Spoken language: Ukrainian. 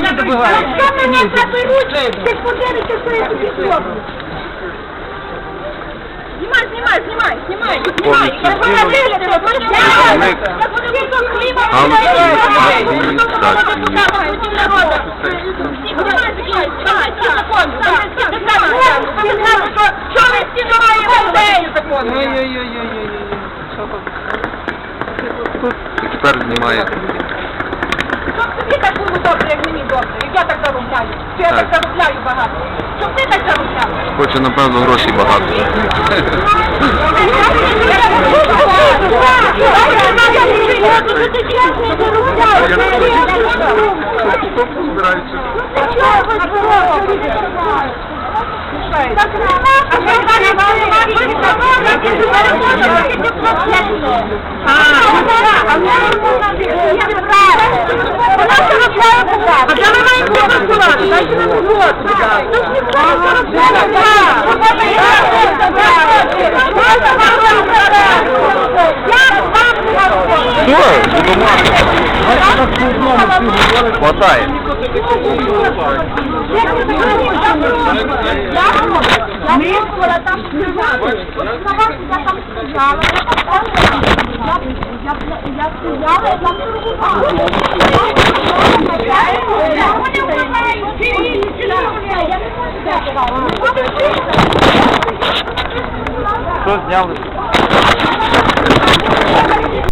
Якщо мене заберуть, ти подивишся, що я тобі зроблю. Знімай, знімай, знімай, знімай, знімай. Повністю Я буду згинув. вигляд, я буду Представник Я буду вигляд хліба. адміністрації. Що ви всі дороги людей? Ой-ой-ой-ой-ой. Що тут? Експерт знімає. Тобі добре, як мені добре, як я так заробляю. Що я так Так. заробляю багато. Щоб ти так заробляв. Хоче, напевно, грошей багато. А Все, будемо. Хто зняв?